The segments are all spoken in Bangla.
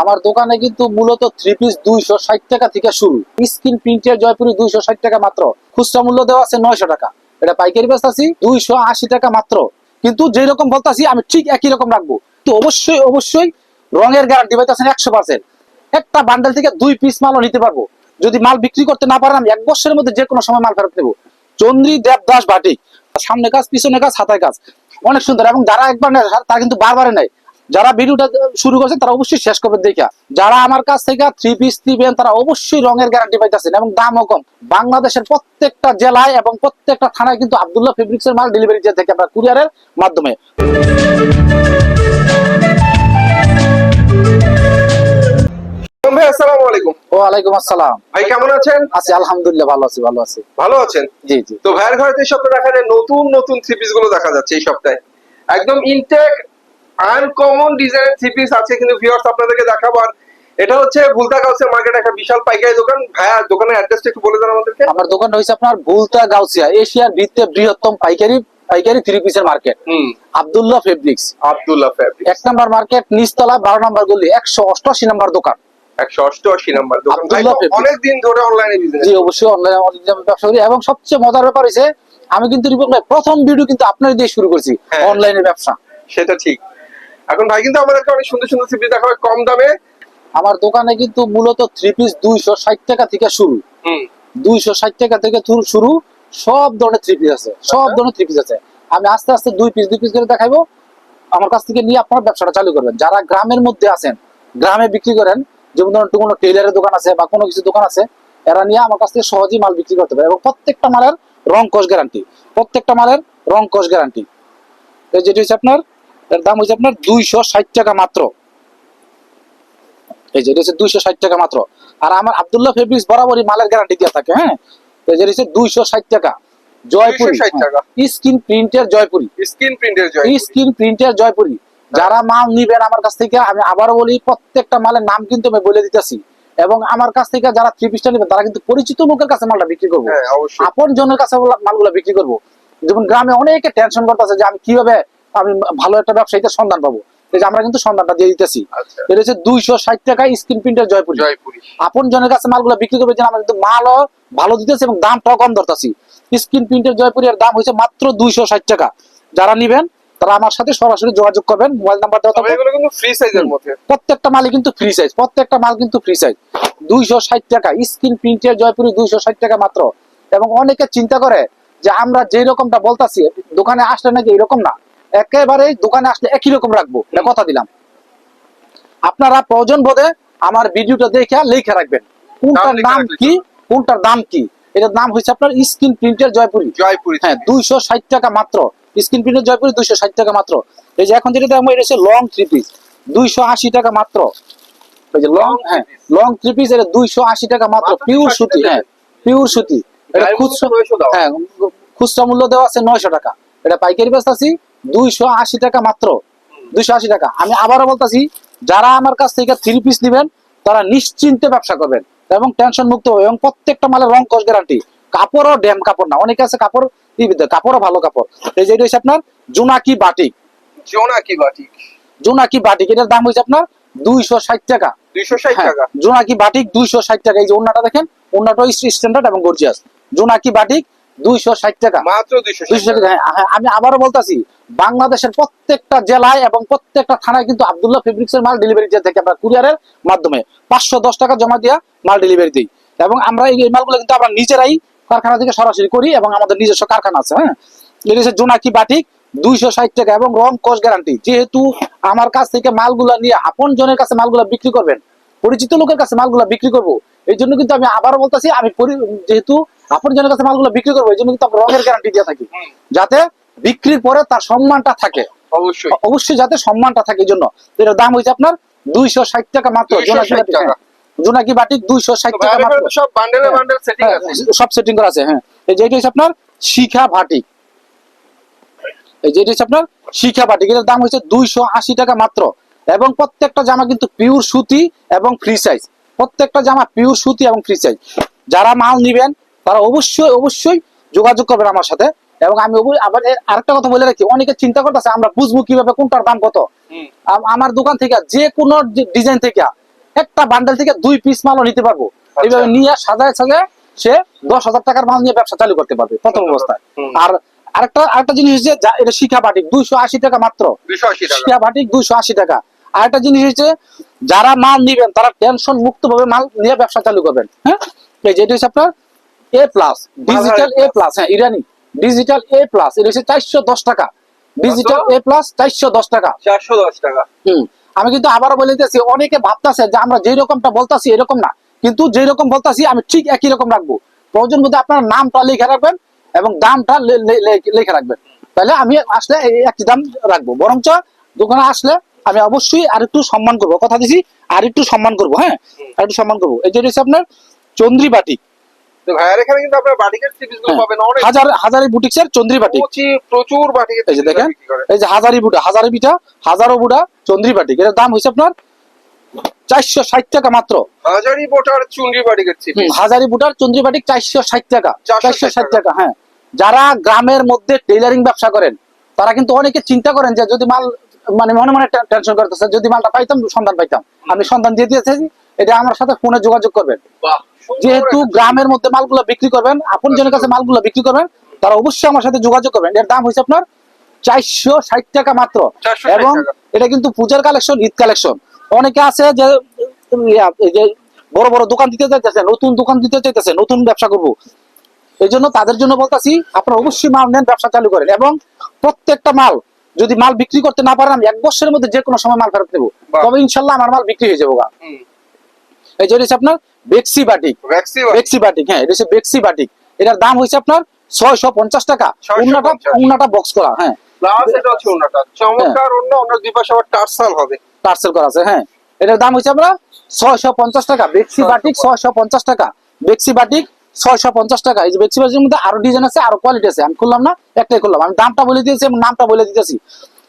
আমার দোকানে কিন্তু মূলত থ্রি পিস দুইশো ষাট টাকা থেকে শুরু। স্ক্রিন প্রিন্টের জয়পুরি দুইশো ষাট টাকা মাত্র। খুচরা মূল্য দেওয়া আছে নয়শো টাকা। এটা পাইকারি বেচতেছি দুইশো আশি টাকা মাত্র। কিন্তু যেই রকম বলতেছি, আমি ঠিক একই রকম রাখব। তো অবশ্যই অবশ্যই রঙের গ্যারান্টি পাইতেছেন একশো পার্সেন্ট একটা বান্ডেল থেকে দুই পিস মালও নিতে পারব। যদি মাল বিক্রি করতে না পারেন, আমি এক বছরের মধ্যে যে কোনো সময় মাল ফেরত দেবো। চন্দ্রী দেবদাস বাটিক। সামনে কাজ, পিছনে কাজ, হাতায় কাজ। অনেক সুন্দর। এবং যারা একবার নেয়, তারা কিন্তু বারবারে নেয়। যারা ভিডিওটা শুরু করছেন তারা অবশ্যই শেষ করবেন দেখা। যারা আমার কাছ থেকে থ্রি পিস নিবেন তারা অবশ্যই রঙের গ্যারান্টি পাইতেছেন এবং দামও কম। বাংলাদেশের প্রত্যেকটা জেলায় এবং প্রত্যেকটা থানায় কিন্তু আব্দুল্লাহ ফেব্রিক্স এর মাল ডেলিভারি দিয়ে থাকে আমরা কুরিয়ারের মাধ্যমে। ভাই আসসালামু আলাইকুম। ওয়ালাইকুম আসসালাম। ভাই কেমন আছেন? আছি আলহামদুলিল্লাহ ভালো আছি ভালো আছি। ভালো আছেন? জি জি। তো ভাইয়ের ঘরে এই সপ্তাহে দেখা যায় নতুন নতুন থ্রি পিসগুলো দেখা যাচ্ছে এই সপ্তাহে। একদম ইনটেক আনকমন ডিজাইনের থ্রি পিস আছে কিন্তু ভিউয়ার্স আপনাদেরকে দেখাবো। আর এটা হচ্ছে ভুলতা গাউসের মার্কেট একটা বিশাল পাইকারি দোকান। ভাইয়া দোকানের অ্যাড্রেসটা একটু বলে দেন আমাদেরকে। আমার দোকান রয়েছে আপনার ভুলতা গাউসিয়া এশিয়ার ভিত্তে বৃহত্তম পাইকারি পাইকারি থ্রি পিসের market Abdullah fabrics Abdullah fabric এক নাম্বার মার্কেট নিচতলা বারো নাম্বার গলি একশো অষ্টআশি নাম্বার দোকান। একশো অষ্টআশি নাম্বার দোকান। ধরে অনলাইনে বিজনেস জি অবশ্যই অনলাইনে ব্যবসা করি। এবং সবচেয়ে মজার ব্যাপার হয়েছে আমি কিন্তু রিপোর্ট প্রথম ভিডিও কিন্তু আপনার দিয়ে শুরু করছি হ্যাঁ। অনলাইনে ব্যবসা। সেটা ঠিক। এখন ভাই কিন্তু আমাদেরকে অনেক সুন্দর সুন্দর থ্রি পিস দেখাবে কম দামে। আমার দোকানে কিন্তু মূলত থ্রি পিস দুইশো ষাট টাকা থেকে শুরু। দুইশো ষাট টাকা থেকে শুরু সব ধরনের থ্রি পিস আছে সব আচ্ছা। ধরনের থ্রি পিস আছে। আমি আস্তে আস্তে দুই পিস দুই পিস করে দেখাবো আমার কাছ থেকে নিয়ে আপনারা ব্যবসাটা চালু করবেন। যারা গ্রামের মধ্যে আছেন গ্রামে বিক্রি করেন যেমন ধরুন কোনো টেইলারের দোকান আছে বা কোনো কিছু দোকান আছে এরা নিয়ে আমার কাছ থেকে সহজেই মাল বিক্রি করতে পারে। এবং প্রত্যেকটা মালের রং কস গ্যারান্টি প্রত্যেকটা মালের রং কস গ্যারান্টি যেটি হচ্ছে আপনার এর দাম হচ্ছে আপনার দুইশো ষাট টাকা মাত্র। এই যে এটা হচ্ছে দুইশো ষাট টাকা মাত্র। আর আমার আব্দুল্লাহ ফেব্রিক্স বরাবরই মালের গ্যারান্টি দেওয়া থাকে হ্যাঁ? তো এই যে হচ্ছে দুইশো ষাট টাকা। জয়পুরি 260 টাকা। স্কিন প্রিন্টের জয়পুরি। স্ক্রিন প্রিন্টের স্কিন প্রিন্টের জয়পুরি। যারা মাল নিবেন আমার কাছ থেকে আমি আবারও বলি প্রত্যেকটা মালের নাম কিন্তু আমি বলে দিতেছি। এবং আমার কাছ থেকে যারা থ্রি পিসটা নেবেন তারা কিন্তু পরিচিত লোকের কাছে মালটা বিক্রি করব। হ্যাঁ অবশ্যই। আপন জনের কাছে মালগুলো বিক্রি করব। যেমন গ্রামে অনেকে টেনশন করতেছে যে আমি কীভাবে আমি ভালো একটা ব্যবসায়ীতে সন্ধান পাবো। এই যে আমরা কিন্তু সন্ধানটা দিয়ে দিতেছি। আচ্ছা। এটা হচ্ছে দুইশো ষাট টাকা স্ক্রিন প্রিন্টের জয়পুরি। জয়পুরি। আপন জনের কাছে মালগুলো বিক্রি করবে যে আমরা কিন্তু মালও ভালো দিতেছি এবং দামটাও কম ধরতেছি। স্ক্রিন প্রিন্টের জয়পুরের দাম হচ্ছে মাত্র দুইশো ষাট টাকা। যারা নিবেন তারা আমার সাথে সরাসরি যোগাযোগ করবেন মোবাইল নাম্বার দেওয়া থাকবে। এগুলো কিন্তু ফ্রি সাইজের মধ্যে। প্রত্যেকটা মালই কিন্তু ফ্রি সাইজ প্রত্যেকটা মাল কিন্তু ফ্রি সাইজ দুইশো ষাট টাকা স্ক্রিন প্রিন্টের জয়পুরি দুইশো ষাট টাকা মাত্র। এবং অনেকে চিন্তা করে যে আমরা যে রকমটা বলতাছি দোকানে আসলে নাকি এরকম না। একেবারে দোকানে আসলে একই রকম রাখব এটা কথা দিলাম। আপনারা প্রয়োজন বোধে আমার ভিডিওটা দেখে লিখে রাখবেন। কোনটার নাম কি? কোনটার দাম কি? এটার নাম হচ্ছে আপনার স্ক্রিন প্রিন্টের জয়পুরি। জয়পুরি হ্যাঁ দুইশো ষাট টাকা মাত্র। স্ক্রিন প্রিন্টের জয়পুরি দুইশো ষাট টাকা মাত্র। এই যে এখন যেটা দেখব এটা হচ্ছে লং থ্রি পিস দুইশো আশি টাকা মাত্র। এই যে লং হ্যাঁ লং থ্রি পিস এটা দুইশো আশি টাকা মাত্র। পিওর সুতি হ্যাঁ পিওর সুতি। এটা খুচরা মধ্যে 900 দেওয়া। হ্যাঁ খুচরা মূল্য দেওয়া আছে নয়শো টাকা। এটা পাইকারি বেচতেছি। দুইশো আশি টাকা মাত্র। দুইশো আশি টাকা। আমি আবারও বলতেছি যারা আমার কাছ থেকে থ্রি পিস নেবেন তারা নিশ্চিন্তে ব্যবসা করবেন এবং টেনশন মুক্ত হবে এবং প্রত্যেকটা মালের রং কস গ্যারান্টি কাপড়ও ড্যাম কাপড় না। অনেকে আছে কাপড় কাপড়ও ভালো কাপড়। এই যে হচ্ছে আপনার জোনাকি বাটিক জোনাকি বাটিক জোনাকি বাটিক এটার দাম হচ্ছে আপনার দুইশো ষাট টাকা। দুইশো ষাট হ্যাঁ, টাকা। জোনাকি বাটিক দুইশো ষাট টাকা। এই যে ওন্নাটা দেখেন ওন্নাটা স্ট্যান্ডার্ড এবং গর্জিয়াস জোনাকি বাটিক দুইশো ষাট টাকা। মাত্র দুইশো টাকা। টাকা। হ্যাঁ, আমি আবারও বলতাছি বাংলাদেশের প্রত্যেকটা জেলায় এবং প্রত্যেকটা থানায় কিন্তু আব্দুল্লাহ ফেব্রিক্স এর মাল ডেলিভারি দিয়ে থাকি আমরা কুরিয়ারের মাধ্যমে পাঁচশো দশ টাকা জমা দিয়া মাল ডেলিভারি দিই। এবং আমরা এই এই মালগুলো কিন্তু আমরা নিজেরাই কারখানা থেকে সরাসরি করি এবং আমাদের নিজস্ব কারখানা আছে হ্যাঁ? এটা হচ্ছে জোনাকি বাটিক দুইশো ষাট টাকা এবং রং কোষ গ্যারান্টি যেহেতু আমার কাছ থেকে মালগুলা নিয়ে আপন জনের কাছে মালগুলা বিক্রি করবেন পরিচিত লোকের কাছে মালগুলা বিক্রি করব এই জন্য কিন্তু আমি আবারও বলতেছি আমি যেহেতু আপন জনের কাছে মালগুলা বিক্রি করব এই জন্য কিন্তু আমি রঙের গ্যারান্টি দিয়ে থাকি। যাতে বিক্রির পরে তার সম্মানটা থাকে। অবশ্যই। অবশ্যই যাতে সম্মানটা থাকে এই জন্য। এটার দাম হয়েছে আপনার দুইশো ষাট টাকা মাত্র জোনাকি বাটিক। হ্যাঁ। জোনাকি বাটিক দুইশো ষাট টাকা মাত্র। সব বান্ডেলে হ্যাঁ। বান্ডেল সেটিং আছে। সব সেটিং করা আছে হ্যাঁ। এই যে এটা হচ্ছে আপনার শিখা ভাটিক এই যে এটা হচ্ছে আপনার শিখা ভাটিক এটার দাম হচ্ছে দুইশো আশি টাকা মাত্র। এবং প্রত্যেকটা জামা কিন্তু পিওর সুতি এবং ফ্রি সাইজ প্রত্যেকটা জামা পিওর সুতি এবং ফ্রি সাইজ যারা মাল নিবেন তারা অবশ্যই অবশ্যই যোগাযোগ করবেন আমার সাথে। এবং আমি আবার আরেকটা কথা বলে রাখি অনেকে চিন্তা করতেছে আমরা বুঝব কীভাবে কোনটার দাম কত। আমার দোকান থেকে যে কোনো ডিজাইন থেকে একটা বান্ডেল থেকে দুই পিস মালও নিতে পারব। আচ্ছা। এইভাবে নিয়ে সাজায় সাজায় সে দশ হাজার টাকার মাল নিয়ে ব্যবসা চালু করতে পারবে প্রথম অবস্থায়। আর আরেকটা আরেকটা জিনিস হচ্ছে যা- এটা শিখা বাটিক দুইশো আশি টাকা মাত্র। শিখা বাটিক দুইশো আশি টাকা। আর একটা জিনিস হচ্ছে যারা মাল নিবেন তারা টেনশন মুক্ত ভাবে মাল নিয়ে ব্যবসা চালু করবেন। হ্যাঁ? এই যে এটা হচ্ছে আপনার A plus digital A plus হ্যাঁ ইরানি। ডিজিটাল এ প্লাস এটা হচ্ছে চারশো দশ টাকা। ডিজিটাল এ প্লাস চারশো দশ টাকা। চারশো দশ টাকা। হুম। আমি কিন্তু আবারও বলে দিতেছি অনেকে ভাবতেছে যে আমরা যেই রকমটা বলতাছি এরকম না। কিন্তু যেই রকম বলতাছি আমি ঠিক একই রকম রাখব। প্রয়োজন মধ্যে আপনার নামটা লিখে রাখবেন এবং দামটা লিখে রাখবেন। তাহলে আমি আসলে একই দাম রাখব। বরঞ্চ দোকানে আসলে আমি অবশ্যই আর একটু সম্মান করব। কথা দিছি আর একটু সম্মান করব হ্যাঁ? আর একটু সম্মান করব। এই যে হচ্ছে আপনার চন্দ্রী বাটিকগুলো হ্যাঁ, পাবেন অনেক। হাজার হাজারি বুটিক্সের চন্দ্রী বাটিক প্রচুর প্রচুর এই যে দেখেন এই যে হাজারি বুটা হাজারি বিটা হাজারো বুটা চন্দ্রী বাটিক এটার দাম হয়েছে আপনার চারশো ষাট টাকা মাত্র। হাজারি বোটার চুনরি বাটিকের হাজারি বুটার চন্দ্রী বাটিক চারশো ষাট টাকা চারশো ষাট টাকা। হ্যাঁ। যারা গ্রামের মধ্যে টেইলারিং ব্যবসা করেন তারা কিন্তু অনেকে চিন্তা করেন যে যদি মাল মানে মনে মনে টেনশন করতেছে যদি মালটা পাইতাম সন্ধান পাইতাম। আমি সন্ধান দিয়ে দিয়েছি এটা আমার সাথে ফোনে যোগাযোগ করবেন। যেহেতু গ্রামের মধ্যে মালগুলো বিক্রি করবেন আপন জনের কাছে মালগুলো বিক্রি করবেন তারা অবশ্যই আমার সাথে যোগাযোগ করবেন। এর দাম হয়েছে আপনার চারশো ষাট টাকা মাত্র। এবং এটা কিন্তু পূজার কালেকশন ঈদ কালেকশন। অনেকে আছে যে বড় বড় দোকান দিতে চাইতেছে নতুন দোকান দিতে চাইতেছে নতুন ব্যবসা করব। এই জন্য তাদের জন্য বলতেছি আপনারা অবশ্যই মাল নেন ব্যবসা চালু করেন। এবং প্রত্যেকটা মাল যদি মাল বিক্রি করতে না পারেন আমি এক বছরের মধ্যে যে কোনো সময় মাল ফেরত নেব। তবে ইনশাল্লাহ আমার মাল বিক্রি হয়ে যাব গা। এই যে হচ্ছে আপনার বেক্সি বাটিক বেক্সি বাটিক হ্যাঁ এটা হচ্ছে বেক্সি বাটিক এটার দাম হয়েছে আপনার ছয়শো পঞ্চাশ টাকা। উন্নাটা উন্নাটা বক্স করা হ্যাঁ। প্লাস এটা হচ্ছে ওনাটা চমৎকার অন্য অন্য দুই পাশে আবার টার্সাল হবে। পার্সেল করা আছে হ্যাঁ। এটার দাম হচ্ছে আমরা ছয়শো পঞ্চাশ টাকা। বেক্সি বাটিক ছয়শো পঞ্চাশ টাকা। বেক্সি বাটিক ছয়শো পঞ্চাশ টাকা। এই যে মধ্যে আরও ডিজাইন আছে আরও কোয়ালিটি আছে। আমি খুললাম না একটাই খুললাম। আমি দামটা বলে দিয়েছি এবং নামটা বলে দিতেছি।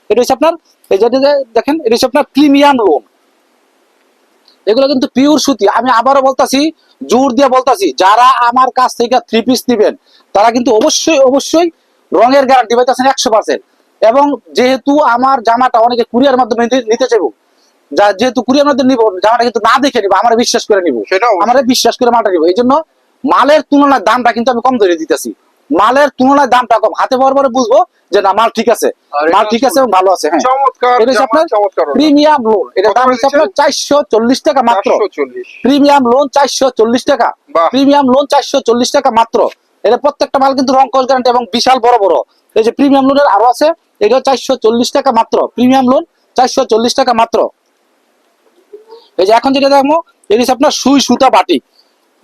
এটা হচ্ছে আপনার এই যে দেখেন এটা হচ্ছে আপনার প্রিমিয়াম লোন এগুলো কিন্তু পিওর সুতি। আমি আবারও বলতাছি জোর দিয়ে বলতাছি যারা আমার কাছ থেকে থ্রি পিস নিবেন তারা কিন্তু অবশ্যই অবশ্যই রঙের গ্যারান্টি পাইতেছেন একশো পার্সেন্ট এবং যেহেতু আমার জামাটা অনেকে কুরিয়ার মাধ্যমে নিতে- চাইব যা যেহেতু কুরিয়ার মাধ্যমে নিবো জামাটা কিন্তু না দেখে নিবো আমার বিশ্বাস করে নিবো। সেটা আমার বিশ্বাস করে মালটা নিবো। এই জন্য মালের তুলনায় দামটা কিন্তু আমি কম ধরে দিতেছি। মালের তুলনায় দামটা কম। হাতে বড় বড় বুঝব যে না মাল ঠিক আছে। মাল ঠিক আছে ভালো আছে হ্যাঁ। এটা হচ্ছে আপনার প্রিমিয়াম লোন এটা দাম হচ্ছে আপনার চারশো চল্লিশ টাকা মাত্র। প্রিমিয়াম লোন চারশো চল্লিশ টাকা। প্রিমিয়াম লোন চারশো চল্লিশ টাকা মাত্র। এটা প্রত্যেকটা মাল কিন্তু রং কস গ্যারান্টি এবং বিশাল বড় বড়। এই যে প্রিমিয়াম লোনের আরও আছে এটা চারশো চল্লিশ টাকা মাত্র। প্রিমিয়াম লোন চারশো চল্লিশ টাকা মাত্র। এই যে এখন যেটা দেখব এটা হচ্ছে আপনার সুই সুতা বাটি।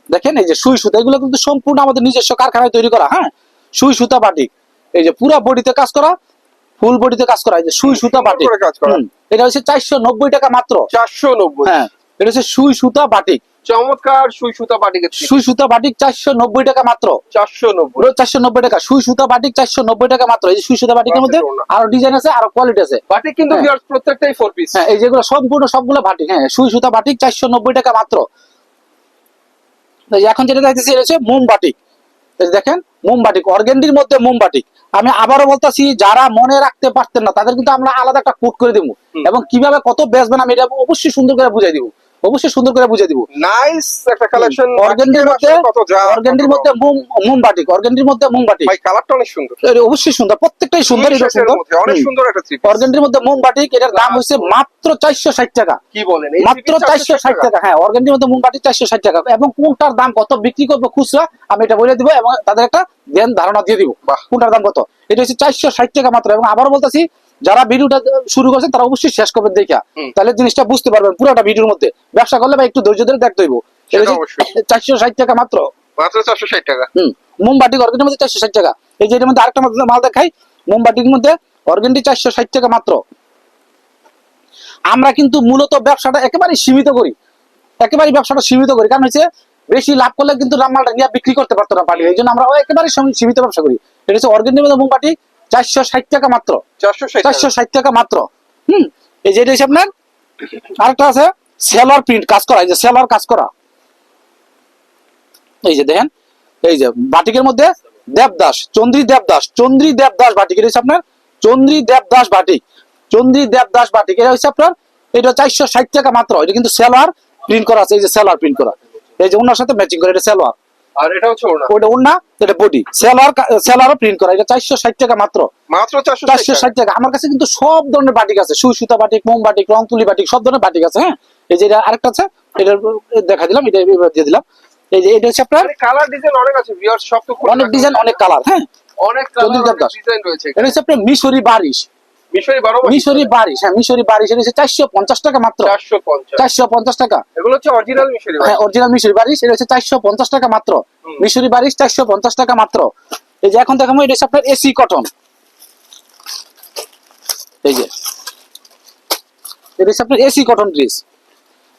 দেখেন এই যে সুই সুতা এগুলো কিন্তু সম্পূর্ণ আমাদের নিজস্ব কারখানায় তৈরি করা হ্যাঁ? সুই সুতা বাটি। এই যে পুরা বডিতে কাজ করা ফুল বডিতে কাজ করা এই যে সুই সুতা বাটি। এটা হচ্ছে চারশো নব্বই টাকা মাত্র। 490 হ্যাঁ এটা হচ্ছে সুই সুতা বাটিক চমৎকার সুই সুতা সিরিজ সুই সুতা বাটিক চারশো নব্বই টাকা মাত্র। 490 চারশো নব্বই টাকা। সুই সুতা বাটিক চারশো নব্বই টাকা মাত্র। এই সুই সুতা বাটিকের মধ্যে আরও ডিজাইন আছে আরও কোয়ালিটি আছে। বাটিক কিন্তু হ্যাঁ। প্রত্যেকটাই ফোর পিস হ্যাঁ এই যেগুলো সম্পূর্ণ সবগুলো বাটিক হ্যাঁ সুই সুতা বাটিক চারশো নব্বই টাকা মাত্র। এখন যেটা দেখতেছি এটা হচ্ছে মোম বাটিক এই যে দেখেন মোমবাটিক অর্গেন্ডির মধ্যে মোমবাটিক আমি আবারও বলতেছি যারা মনে রাখতে পারতেন না তাদের কিন্তু আমরা আলাদা একটা কোট করে দিব। এবং কীভাবে কত বেচবেন আমি এটা অবশ্যই সুন্দর করে বুঝাই দিব। অবশ্যই সুন্দর করে বুঝাই দিব। নাইস একটা কালেকশন অর্গেন্ডির মধ্যে অর্গেন্ডির মধ্যে মোম মোম বাটিক অর্গেন্ডির মধ্যে মোম বাটিক ভাই কালারটা অনেক সুন্দর। অবশ্যই সুন্দর প্রত্যেকটাই সুন্দর এটা সুন্দর। অনেক সুন্দর একটা থ্রি অর্গেন্ডির মধ্যে মোম বাটিক এটার দাম হচ্ছে মাত্র চারশো ষাট টাকা। কি বলেন? মাত্র three piece চারশো ষাট টাকা? হ্যাঁ অর্গেন্ডির মধ্যে মোম বাটিক চারশো ষাট টাকা। এবং কোনটার দাম কত বিক্রি করব খুচরা আমি এটা বলে দিব এবং তাদের একটা জ্ঞান ধারণা দিয়ে দিব। কোনটার দাম কত? এটা হচ্ছে চারশো ষাট টাকা মাত্র। এবং আবার বলতেছি যারা ভিডিওটা শুরু করছেন তারা অবশ্যই শেষ করবেন দেখা। তাহলে জিনিসটা বুঝতে পারবেন পুরোটা ভিডিওর মধ্যে। ব্যবসা করলে একটু ধৈর্য ধরে দেখতে হইব। চারশো ষাট টাকা মাত্র? মাত্র 460 টাকা। হুম। মোমবাটি অর্গেন্ডির মধ্যে চারশো ষাট টাকা। এই যে এর মধ্যে আরেকটা মাল দেখাই। মোমবাটির মধ্যে অর্গেন্ডি চারশো ষাট টাকা মাত্র। আমরা কিন্তু মূলত ব্যবসাটা একেবারে সীমিত করি। একেবারে ব্যবসাটা সীমিত করি। কারণ হচ্ছে বেশি লাভ করলে কিন্তু মালটা নিয়ে বিক্রি করতে পারতো না পার্টি। এই জন্য আমরা একেবারে সীমিত ব্যবসা করি। এটা হচ্ছে অর্গেন্ডির মধ্যে মোমবাটি চারশো ষাট টাকা মাত্র। 460 চারশো ষাট টাকা মাত্র। হুম এই যে এটা হচ্ছে আপনার আরেকটা আছে সেলার প্রিন্ট কাজ করা এই যে সেলার কাজ করা। এই যে দেখেন এই যে বাটিকের মধ্যে দেবদাস চন্দ্রী দেবদাস চন্দ্রী দেবদাস বাটিক এটা হচ্ছে আপনার চন্দ্রী দেবদাস বাটিক। চন্দ্রী দেবদাস বাটিক এটা হচ্ছে আপনার এটা চারশো ষাট টাকা মাত্র। এটা কিন্তু সেলার প্রিন্ট করা আছে এই যে সেলার প্রিন্ট করা। এই যে ওনার সাথে ম্যাচিং করে এটা সেলোয়ার আর এটা হচ্ছে ওড়না। ওটা ওনা এটা বডি। সেলোয়ার সেলোয়ারও প্রিন্ট করা এটা চারশো ষাট টাকা মাত্র। মাত্র চারশো চারশো ষাট টাকা। আমার কাছে কিন্তু সব ধরনের বাটিক আছে। সুই সুতা বাটিক মোম বাটিক রং তুলি বাটিক সব ধরনের বাটিক আছে হ্যাঁ? এই যে এটা আরেকটা আছে এটা দেখা দিলাম এটা দিয়ে দিলাম। এই যে এটা হচ্ছে আপনার কালার ডিজাইন অনেক আছে ভিউয়ার সব তো অনেক ডিজাইন অনেক কালার হ্যাঁ? অনেক কালার ডিজাইন রয়েছে এটা হচ্ছে আপনার মিশরি বারিশ। মিশরি মিশরি বারিশ হ্যাঁ মিশরি বারিশ এটা চারশো পঞ্চাশ টাকা মাত্র। চারশো পঞ্চাশ। টাকা। এগুলো হচ্ছে অরিজিনাল মিশরি হ্যাঁ অরিজিনাল মিশরি বারিশ এটা হচ্ছে চারশো পঞ্চাশ টাকা মাত্র। মিশরি বারিশ চারশো পঞ্চাশ টাকা মাত্র। এই যে এখন দেখাবো এটা হচ্ছে আপনার এসি কটন এই যে এটা হচ্ছে আপনার এসি কটন ড্রেস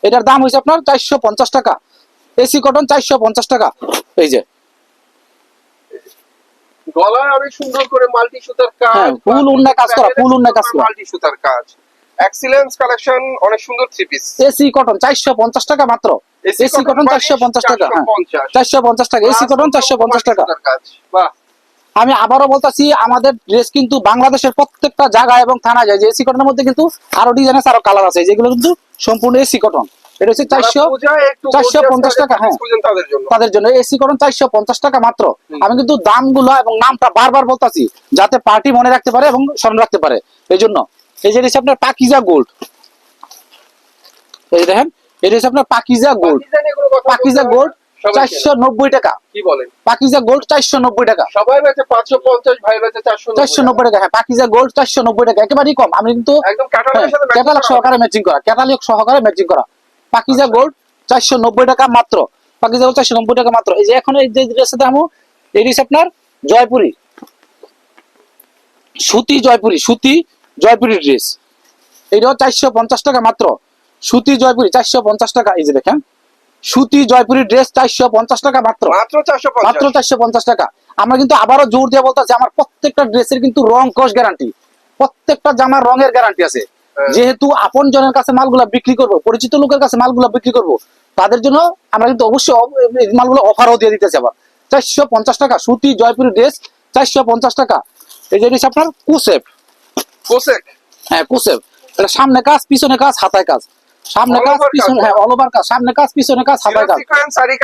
এটার দাম হচ্ছে আপনার চারশো পঞ্চাশ টাকা। এসি কটন চারশো পঞ্চাশ টাকা। এই যে গলায় অনেক সুন্দর করে মাল্টি সুতার কাজ হ্যাঁ, full উন্না কাজ করা, full উন্না কাজ করা। মাল্টি সুতার কাজ। এক্সিলেন্স কালেকশন অনেক সুন্দর থ্রি পিস এসি কটন চারশো পঞ্চাশ টাকা মাত্র। এসি কটন চারশো পঞ্চাশ টাকা হ্যাঁ। চারশো পঞ্চাশ। টাকা এসি কটন চারশো পঞ্চাশ টাকা। কাজ বাহ। আমি আবারও বলতাছি আমাদের ড্রেস কিন্তু বাংলাদেশের প্রত্যেকটা জায়গায় এবং থানা যায়। যে এসি কটনের মধ্যে কিন্তু আরও ডিজাইন আছে আরও কালার আছে যেগুলো কিন্তু সম্পূর্ণ এসি কটন এটা হচ্ছে চারশো একটু 450 টাকা, হ্যাঁ। তাদের জন্য। এসি কটন চারশো পঞ্চাশ টাকা মাত্র। আমি কিন্তু দামগুলো এবং নামটা বারবার বলতাছি যাতে পার্টি মনে রাখতে পারে এবং স্মরণ রাখতে পারে। এই জন্য। এই যে আপনার পাকিজা গোল্ড এই দেখেন এটা হচ্ছে আপনার পাকিজা গোল্ড পাকিজা গোল্ড চারশো নব্বই টাকা। কি বলেন? পাকিজা গোল্ড চারশো নব্বই টাকা। সবাই বেচে পাঁচশো পঞ্চাশ ভাই বেচে চারশো চারশো নব্বই টাকা হ্যাঁ পাকিজা গোল্ড চারশো নব্বই টাকা। একেবারেই কম। আমি কিন্তু একদম ক্যাটালগ সহকারে ম্যাচিং করা ক্যাটালগ সহকারে ম্যাচিং করা। পাকিজা গোল্ড চারশো নব্বই টাকা মাত্র। পাকিজা গোল্ড চারশো নব্বই টাকা মাত্র। এই যে এখন এই যে ড্রেসের দাম এটি আপনার জয়পুরি। সুতি জয়পুরি সুতি জয়পুরি ড্রেস এইটাও চারশো পঞ্চাশ টাকা মাত্র। সুতি জয়পুরি চারশো পঞ্চাশ টাকা এই যে দেখেন। সুতি জয়পুরি ড্রেস চারশো পঞ্চাশ টাকা মাত্র। মাত্র চারশো মাত্র পঞ্চাশ চারশো পঞ্চাশ টাকা। আমরা কিন্তু আবারও জোর দিয়ে বলতেছি আমার প্রত্যেকটা ড্রেসের কিন্তু রং কস গ্যারান্টি প্রত্যেকটা জামার রঙের গ্যারান্টি আছে। যেহেতু আপন জনের কাছে মালগুলা বিক্রি করব পরিচিত লোকের কাছে মালগুলা বিক্রি করব তাদের জন্য আমরা কিন্তু অবশ্যই মালগুলো অফারও দিয়ে দিতেছি আবার। চারশো পঞ্চাশ টাকা সুতি জয়পুরি ড্রেস চারশো পঞ্চাশ টাকা। এই হচ্ছে আপনার কুসেপ। কোসেক হ্যাঁ কুসেপ। এটা সামনে কাজ পিছনে কাজ হাতায় কাজ। সামনে কাজ পিছনে হ্যাঁ করা। অল ওভার কাজ। সামনে কাজ পিছনে কাজ হাতায় কাজ।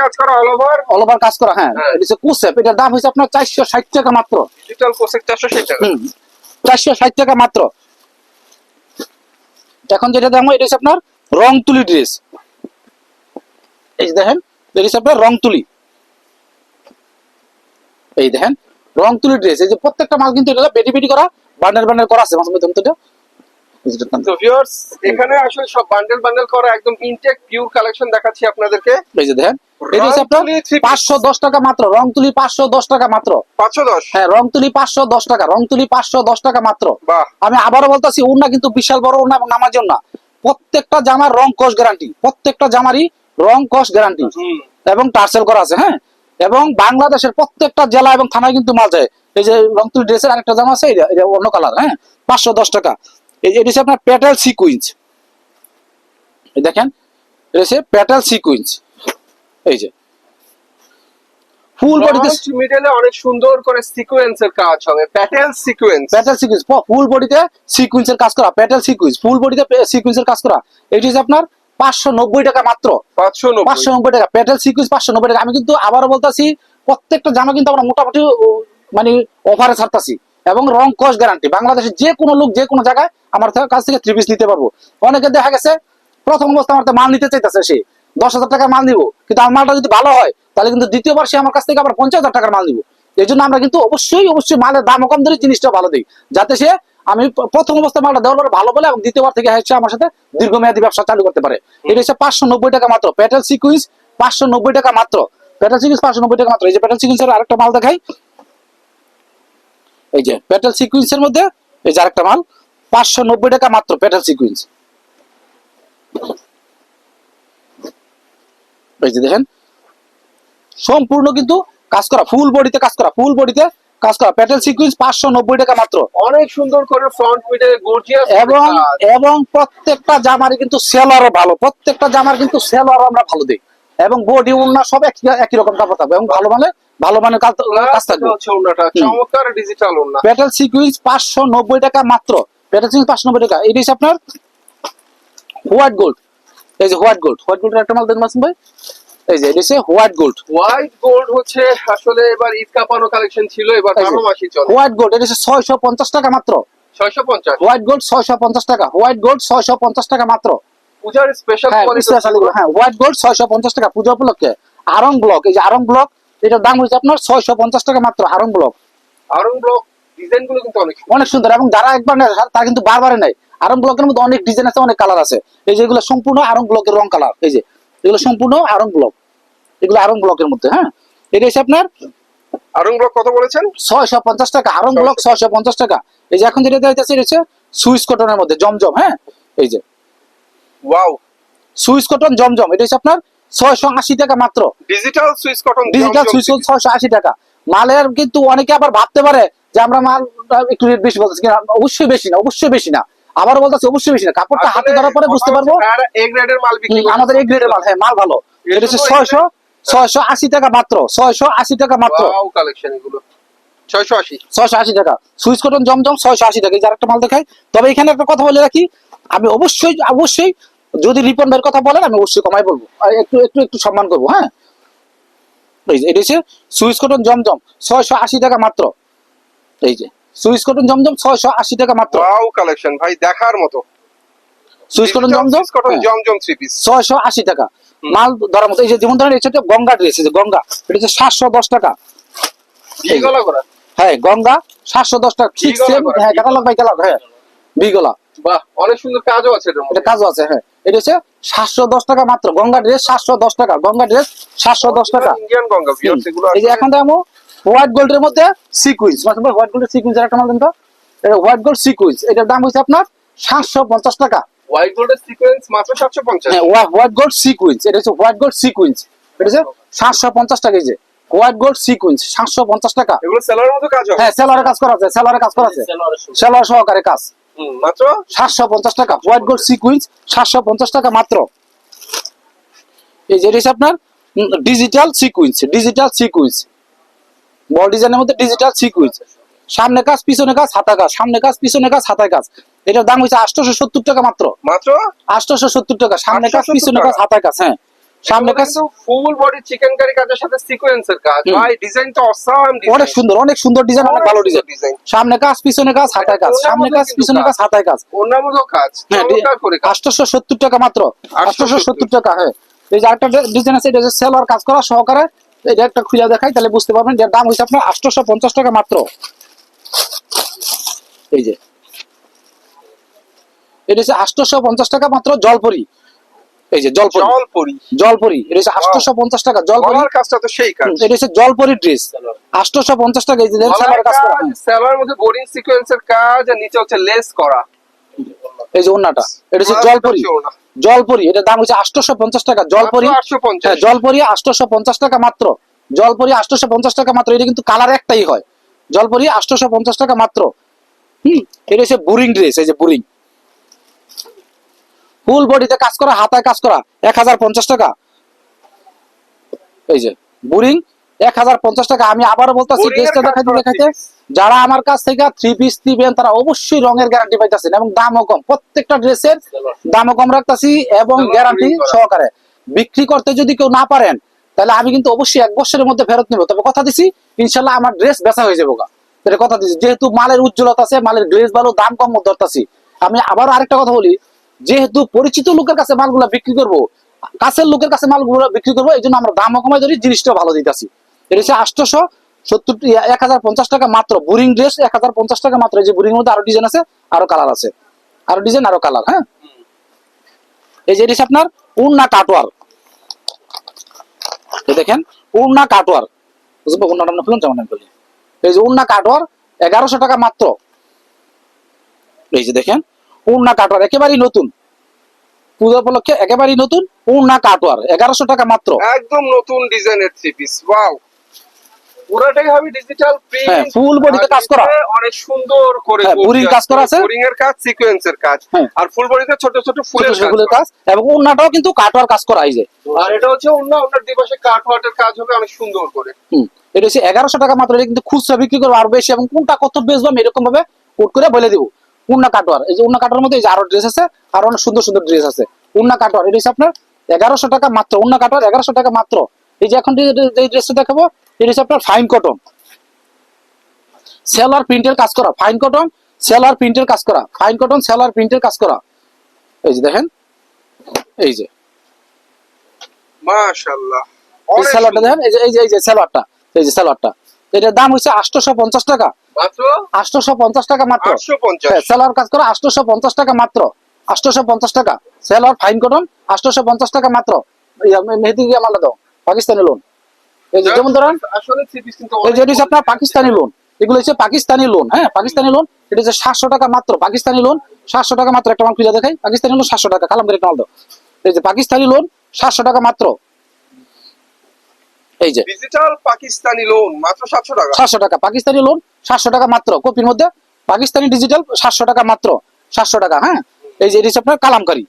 কাজ করা অল ওভার অল ওভার কাজ করা হ্যাঁ। হ্যাঁ। এটা কুসেপ। এটার দাম হচ্ছে আপনার চারশো ষাট টাকা মাত্র। ডিজিটাল কোসেক চারশো ষাট টাকা। চারশো ষাট টাকা মাত্র। এখন যেটা দাম এটা হচ্ছে আপনার রং তুলি ড্রেস এই যে দেখেন এটা হচ্ছে আপনার রং তুলি। এই দেখেন রং তুলি ড্রেস এই যে প্রত্যেকটা মাল কিন্তু এটা বেটি বেটি করা বান্ডেল বান্ডেল করা আছে। মাঝে মধ্যে তো এটা। এটা- তো ভিউয়ার্স এখানে আসলে সব বান্ডেল বান্ডেল করা একদম ইনটেক পিওর কালেকশন দেখাচ্ছি আপনাদেরকে। এই যে দেখেন এটা হচ্ছে আপনার। পাঁচশো দশ টাকা মাত্র রং তুলি পাঁচশো দশ টাকা মাত্র। পাঁচশো দশ? হ্যাঁ রং তুলি পাঁচশো দশ টাকা রং তুলি পাঁচশো দশ টাকা মাত্র। আমি আবারও বলতেছি ওনা কিন্তু বিশাল বড় ওনা এবং নামার জন্য প্রত্যেকটা জামার রং কস গ্যারান্টি প্রত্যেকটা জামারই রং কস গ্যারান্টি এবং টার্সেল করা আছে হ্যাঁ? এবং বাংলাদেশের প্রত্যেকটা জেলা এবং থানায় কিন্তু মাল যায়। এই যে রংতুলি ড্রেসের আরেকটা জামা আছে এটা অন্য কালার হ্যাঁ? পাঁচশো দশ টাকা। এই যে এটা হচ্ছে আপনার প্যাটেল সিকুইন্স এই দেখেন এটা হচ্ছে প্যাটেল সিকুইন্স এই যে। ফুল বডিতে মিডলে অনেক সুন্দর করে সিকোয়েন্সের কাজ হবে petal sequence petal sequence full বডিতে সিকুয়েন্সের কাজ করা প্যাটেল সিকুয়েন্স ফুল বডিতে সিকুয়েন্সের কাজ করা। এটি হচ্ছে আপনার পাঁচশো নব্বই টাকা মাত্র। পাঁচশো পাঁচশো নব্বই টাকা। প্যাটেল সিকুয়েন্স পাঁচশো নব্বই টাকা। আমি কিন্তু আবারও বলতাছি প্রত্যেকটা জামা কিন্তু আমরা মোটামুটি মানে অফারে ছাড়তাছি। এবং রং কস গ্যারান্টি বাংলাদেশের যে কোনো লোক যে কোনো জায়গায় আমার কাছ থেকে থ্রি পিস নিতে পারব। অনেকে দেখা গেছে প্রথম অবস্থা আমার মাল নিতে চাইতেছে সে। দশ হাজার টাকার মাল নিব। কিন্তু আমার মালটা যদি ভালো হয়, তাহলে কিন্তু দ্বিতীয়বার সে আমার কাছ থেকে আবার পঞ্চাশ টাকার মাল নিব। এই জন্য আমরা কিন্তু অবশ্যই অবশ্যই মালের দাম কম ধরে জিনিসটা ভালো দিই। যাতে সে, আমি প্রথম অবস্থায় মালটা দেওয়ার পরে ভালো বলে এবং দ্বিতীয়বার থেকে হচ্ছে আমার সাথে দীর্ঘমেয়াদী ব্যবসা চালু করতে পারে। এটা হচ্ছে পাঁচশো নব্বই টাকা মাত্র প্যাটেল সিকুইন্স পাঁচশো নব্বই টাকা মাত্র। প্যাটেল সিকুইন্স পাঁচশো নব্বই টাকা মাত্র। এই যে প্যাটেল সিকুইন্সের আরেকটা মাল দেখাই। এই যে প্যাটেল সিকুইন্সের মধ্যে, এই যে আরেকটা মাল, পাঁচশো নব্বই টাকা মাত্র প্যাটেল সিকুইন্স এই যে দেখেন সম্পূর্ণ কিন্তু কাজ করা ফুল বডিতে কাজ করা ফুল বডিতে কাজ করা। প্যাটেল সিকুইন্স পাঁচশো নব্বই টাকা মাত্র। অনেক সুন্দর করে ফ্রন্ট মিডে গর্জিয়াস এবং এবং প্রত্যেকটা জামারই কিন্তু সেলারও ভালো প্রত্যেকটা জামার কিন্তু সেলারও আমরা ভালো দিই এবং বডি উন্না সব একই একই রকম কাপড় থাকবে এবং ভালো মানে ভালো মানের কাজ থাকবে। চমৎকার ডিজিটাল ওনা প্যাটেল সিকুইন্স পাঁচশো নব্বই টাকা মাত্র। প্যাটেল সিকুইন্স পাঁচশো নব্বই টাকা। এটি আপনার হোয়াইট গোল্ড এই যে হোয়াইট গোল্ড হোয়াইট গোল্ডের একটা মাল দেন মাসুম ভাই। এই যে এটা হোয়াইট গোল্ড। হোয়াইট গোল্ড হচ্ছে আসলে এবার ঈদ কাপানো কালেকশন ছিল এবার বারো মাসই চলে। হোয়াইট গোল্ড এটা হচ্ছে ছয়শো পঞ্চাশ টাকা মাত্র। ছয়শো পঞ্চাশ। হোয়াইট গোল্ড ছয়শো পঞ্চাশ টাকা হোয়াইট গোল্ড ছয়শো পঞ্চাশ টাকা মাত্র। পূজার স্পেশাল হ্যাঁ হ্যাঁ হোয়াইট গোল্ড ছয়শো পঞ্চাশ টাকা পূজা উপলক্ষে। আরং ব্লক এই যে আরং ব্লক এটার দাম হচ্ছে আপনার ছয়শো পঞ্চাশ টাকা মাত্র আরং ব্লক। আরং ব্লক কিন্তু অনেক সুন্দর। অনেক সুন্দর এবং যারা একবার নেয় তারা কিন্তু বারবারে নেয়। আরং ব্লকের মধ্যে অনেক ডিজাইন আছে অনেক কালার আছে। এই যে এগুলো সম্পূর্ণ আরং ব্লকের রং কালার এই যে। এগুলো সম্পূর্ণ আরং ব্লক এগুলো আরং ব্লকের মধ্যে হ্যাঁ? এটা হচ্ছে আপনার আরং ব্লক কত বলেছেন? ছয়শো পঞ্চাশ টাকা আরং ব্লক ছয়শো পঞ্চাশ টাকা। এই যে এখন যেটা দিতেছে এটা হচ্ছে সুইস কটনের মধ্যে জমজম হ্যাঁ? এই যে। ওয়াও সুইস কটন জমজম এটা হচ্ছে আপনার ছয়শো আশি টাকা মাত্র। ডিজিটাল সুইস কটন ডিজিটাল ছয়শো আশি টাকা। মালের কিন্তু অনেকে আবার ভাবতে পারে যে আমরা মাল একটু রেট বেশি বলতেছি অবশ্যই বেশি না অবশ্যই বেশি না। আবার বলতেছি অবশ্যই বেশি না কাপড়টা হাতে ধরার পরে বুঝতে পারব। আমাদের এই গ্রেডের মাল হ্যাঁ মাল ভালো। এটা হচ্ছে ছয়শো ছয়শো আশি টাকা মাত্র ছয়শো আশি টাকা মাত্র। কালেকশন এগুলো। 680 ছয়শো আশি টাকা। সুইচ কটন জমজম ছয়শো আশি টাকা। এই আরেকটা মাল দেখাই। তবে এখানে একটা কথা বলে রাখি আমি অবশ্যই অবশ্যই যদি রিপন ভাইয়ের কথা বলেন আমি অবশ্যই কমাই বলব। একটু একটু একটু সম্মান করব হ্যাঁ? এটা হচ্ছে সুইচ কটন জমজম ছয়শো আশি টাকা মাত্র। এই যে সুইচ কটন জমজম ছয়শো আশি টাকা মাত্র। ওয়াও কালেকশন ভাই দেখার মতো। সুইচ কটন জমজম? Swiss cotton. জমজম থ্রি পিস ছয়শো আশি টাকা। মাল ধরার মতো এই যে যেমন ধরেন এটা গঙ্গা ড্রেস এই যে গঙ্গা এটা হচ্ছে সাতশো দশ টাকা। কি গলা করা? হ্যাঁ গঙ্গা সাতশো দশ টাকা। ঠিক সেম হ্যাঁ বিগলা। ক্যাটালগ বাই ক্যাটালগ হ্যাঁ বিগলা বাহ অনেক সুন্দর কাজও আছে এটার এটা কাজও আছে হ্যাঁ। এটা হচ্ছে সাতশো দশ টাকা মাত্র। গঙ্গা ড্রেস সাতশো দশ টাকা। গঙ্গা ড্রেস সাতশো দশ টাকা। ইন্ডিয়ান গঙ্গা এই যে এখন দেখো হোয়াইট গোল্ডের মধ্যে সিকুইন্স হোয়াইট গোল্ডের সিকুইন্স একটা মাল দেন তো। এটা হোয়াইট গোল্ড সিকুইন্স এটার দাম হচ্ছে আপনার সাতশো পঞ্চাশ টাকা। হোয়াইট গোল্ডের সিকোয়েন্স মাত্র 750 হ্যাঁ হোয়াইট গোল্ড সিকুইন্স এটা হচ্ছে হোয়াইট গোল্ড সিকুইন্স এটা হচ্ছে সাতশো পঞ্চাশ টাকা এই যে। হোয়াইট গোল্ড সিকুইন্স সাতশো পঞ্চাশ টাকা। এগুলো সেলারের মতো কাজ হবে। হ্যাঁ সেলারের কাজ করা আছে সেলারের কাজ করা আছে। সেলার সহকারে। কাজ। মাত্র? সাতশো পঞ্চাশ টাকা। হোয়াইট গোল্ড সিকুইন্স সাতশো পঞ্চাশ টাকা মাত্র। এই যে এটা আপনার digital sequins digital sequins ball ডিজাইনের মধ্যে ডিজিটাল সিকুইন্স সামনে কাজ পিছনে কাজ হাতা কাজ। সামনে কাজ পিছনে কাজ হাতায় কাজ। এটার দাম হচ্ছে আটশোশো সত্তর টাকা মাত্র। মাত্র? আটশোশো সত্তর টাকা। সামনে কাজ পিছনে কাজ। হাতায় কাজ হ্যাঁ। সামনে কাজ ফুল বডি চিকেন কারি কাজের সাথে সিকোয়েন্সের কাজ। ভাই ডিজাইন তো অসাম অনেক সুন্দর অনেক সুন্দর ডিজাইন অনেক ভালো ডিজাইন সামনে কাজ পিছনে কাজ হাতায় কাজ। সামনে কাজ পিছনে কাজ। হাতায় কাজ। ওনার মতো কাজ। হ্যাঁ কাজ। সত্তর টাকা মাত্র। 870 সত্তর টাকা হ্যাঁ। এই যে আরেকটা ডিজাইন আছে এটা হচ্ছে কাজ করা সহকারে। এটা একটা খুলে দেখাই তাহলে বুঝতে পারবেন যার দাম হচ্ছে আপনার আটশোশো পঞ্চাশ টাকা মাত্র। এই যে। এটা হচ্ছে আটশোশো পঞ্চাশ টাকা মাত্র জলপরি। এই যে জলপরি। জল পরি জলপরি। এটা হচ্ছে আটশোশো পঞ্চাশ টাকা জলপরি। কাজটা তো সেই কাজ। এটা হচ্ছে জলপরি ড্রেস। আটশোশো পঞ্চাশ টাকা এই যে কাজ। সেলার মধ্যে বোরিং সিকোয়েন্সের কাজ আর নিচে হচ্ছে লেস করা। এই যে ওন্নাটা এটা হচ্ছে জলপরি। জলপরি এটার দাম হচ্ছে আটশোশো পঞ্চাশ টাকা। জলপরি মাত্র 850 হ্যাঁ জলপরি আটশোশো পঞ্চাশ টাকা মাত্র। জলপরি আটশোশো পঞ্চাশ টাকা মাত্র এটা কিন্তু কালার একটাই হয়। জলপরি আটশোশো পঞ্চাশ টাকা মাত্র। হুম এটা হচ্ছে বুরিং ড্রেস এই যে বুরিং। ফুল বডিতে কাজ করা হাতায় কাজ করা এক হাজার পঞ্চাশ টাকা। এই যে বুরিং এক হাজার পঞ্চাশ টাকা। আমি আবারও বলতেছি ড্রেসটা দেখাইতে দেখাইতে। যারা আমার কাছ থেকে থ্রি পিস দিবেন তারা অবশ্যই রঙের গ্যারান্টি পাইতেছেন এবং দামও কম। প্রত্যেকটা ড্রেসের দামও কম রাখতেছি এবং গ্যারান্টি সহকারে। বিক্রি করতে যদি কেউ না পারেন তাহলে আমি কিন্তু অবশ্যই এক বছরের মধ্যে ফেরত নেব। তবে কথা দিছি ইনশাল্লাহ আমার ড্রেস বেচা হয়ে যাব এটা কথা দিছি যেহেতু মালের উজ্জ্বলতা আছে মালের গ্লেজ ভালো দাম কম ধরতাছি। আমি আবারও আরেকটা কথা বলি যেহেতু পরিচিত লোকের কাছে মালগুলা বিক্রি করব কাছের লোকের কাছে মালগুলো বিক্রি করব এই জন্য আমরা দামও কমাই ধরি জিনিসটাও ভালো দিতেছি। এটা হচ্ছে আটশোশো সত্তর এক হাজার পঞ্চাশ টাকা মাত্র। বোরিং ড্রেস এক হাজার পঞ্চাশ টাকা মাত্র। এই যে বোরিং মধ্যে আরও ডিজাইন আছে আরও কালার আছে। আরও ডিজাইন আরও কালার হ্যাঁ? এই যে এটা আপনার উন্না কাটওয়ার দেখেন উন্না কাটওয়ার বুঝব উন্না টান্না ফেলুন যেমন বলি এই যে উন্না কাটওয়ার এগারোশো টাকা মাত্র। এই যে দেখেন উন্না কাটওয়ার একেবারেই নতুন। পূজা উপলক্ষে একেবারেই নতুন উন্না কাটওয়ার এগারোশো টাকা মাত্র। একদম নতুন ডিজাইনের থ্রি পিস ওয়াও পুরাটাই হবে ডিজিটাল প্রিন্ট full body কাজ করা। অনেক সুন্দর করে হ্যাঁ, কাজ করা আছে। বোরিং এর কাজ সিকোয়েন্সের কাজ। হ্যাঁ। আর ফুল বডিতে ছোট ছোট ফুলের কাজ ফুলের কাজ এবং কিন্তু কাটওয়ার কাজ করা আর এটা হচ্ছে কাজ হবে অনেক সুন্দর করে। এটা হচ্ছে এগারোশো টাকা মাত্র কিন্তু খুচরা বিক্রি করব আরও বেশি এবং কোনটা কত বেচবো আমি এরকম ভাবে কোট করে বলে দিব। উন্না কাটোয়ার এই যে উন্না কাটোয়ার মধ্যে এই যে আরও ড্রেস আছে আরও অনেক সুন্দর সুন্দর ড্রেস আছে। উন্না কাটোয়ার এটা হচ্ছে আপনার এগারোশো টাকা মাত্র উন্না কাটোয়ার এগারোশো টাকা মাত্র। এই যে এখন যে যে ড্রেসটা দেখাবো এটা হচ্ছে আপনার ফাইন কটন সেলার প্রিন্টের কাজ করা ফাইন কটন সেলার প্রিন্টের কাজ করা ফাইন কটন সেলার প্রিন্টের কাজ করা। এই যে দেখেন এই যে। মাশাআল্লাহ। এই সেলারটা দেখেন এই যে এই যে এই যে সেলারটা এই যে সেলারটা এটার দাম হচ্ছে আটশোশো পঞ্চাশ টাকা। মাত্র? টাকা মাত্র। সেলার কাজ করে টাকা মাত্র। আটশোশো পঞ্চাশ টাকা। সেলার ফাইন কটন আটশোশো পঞ্চাশ টাকা মাত্র। মেহেদি মালা দাও পাকিস্তানি লোন এই যে যেমন ধরেন এই যে হচ্ছে আপনার পাকিস্তানি লোন এগুলো হচ্ছে পাকিস্তানি লোন হ্যাঁ? পাকিস্তানি লোন এটা হচ্ছে সাতশো টাকা মাত্র। পাকিস্তানি লোন সাতশো টাকা মাত্র একটা মাল দেখাই। পাকিস্তানি লোন সাতশো টাকা করে দাও। এই যে পাকিস্তানি লোন সাতশো টাকা মাত্র। এই যে। ডিজিটাল পাকিস্তানি লোন মাত্র সাতশো টাকা। সাতশো টাকা পাকিস্তানি লোন সাতশো টাকা মাত্র। কপির মধ্যে পাকিস্তানি ডিজিটাল সাতশো টাকা মাত্র। সাতশো টাকা হ্যাঁ? এই যে এটা হচ্ছে আপনার কালামকারী।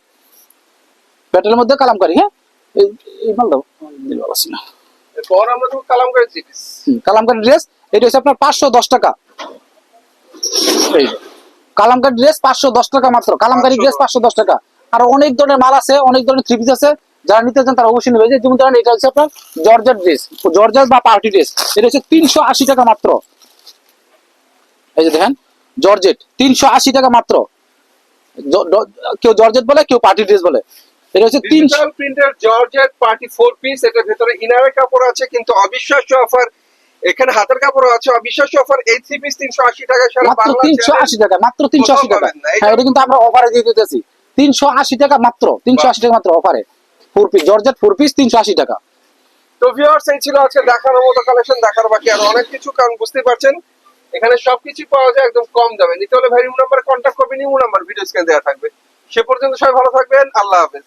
প্যাটেলের মধ্যে কালামকারি হ্যাঁ? এই মাল দাও। দিতে না। এটা হচ্ছে আপনার পাঁচশো দশ টাকা। আর অনেক ধরনের মাল আছে, অনেক ধরনের থ্রি পিস আছে, যারা নিতে চান তারা অবশ্যই নেবে। যেমন ধরেন, এটা হচ্ছে আপনার জর্জার ড্রেস জর্জার বা পার্টি ড্রেস এটা হচ্ছে তিনশো আশি টাকা মাত্র। এই যে দেখেন, জর্জেট, তিনশো আশি টাকা মাত্র। কেউ জর্জেট বলে, কেউ পার্টি ড্রেস বলে। এটা হচ্ছে তিনশো digital printer georgette party four piece এটার ভেতরে ইনারের কাপড় আছে কিন্তু অবিশ্বাস্য অফার এখানে হাতের কাপড় আছে অবিশ্বাস্য অফার এই থ্রি পিস তিনশো আশি টাকা সারা মাত্র তিনশো আশি টাকা মাত্র তিনশো আশি টাকা। হ্যাঁ এটা কিন্তু আমরা অফারে দিয়ে দিতেছি। তিনশো আশি টাকা মাত্র তিনশো আশি টাকা মাত্র অফারে four piece georgette four piece তিনশো আশি টাকা। তো ভিউয়ার্স এই ছিল আজকে মতো কালেকশন দেখার বাকি আর অনেক কিছু কারণ বুঝতে পারছেন এখানে সবকিছু পাওয়া যায় একদম কম দামে। নিতে হলে ভাই নাম্বার কন্ট্যাক্ট করবেন ইমো নাম্বার ভিডিও স্ক্রিনে দেওয়া থাকবে। সে পর্যন্ত সবাই ভালো থাকবেন আল্লাহ হাফেজ।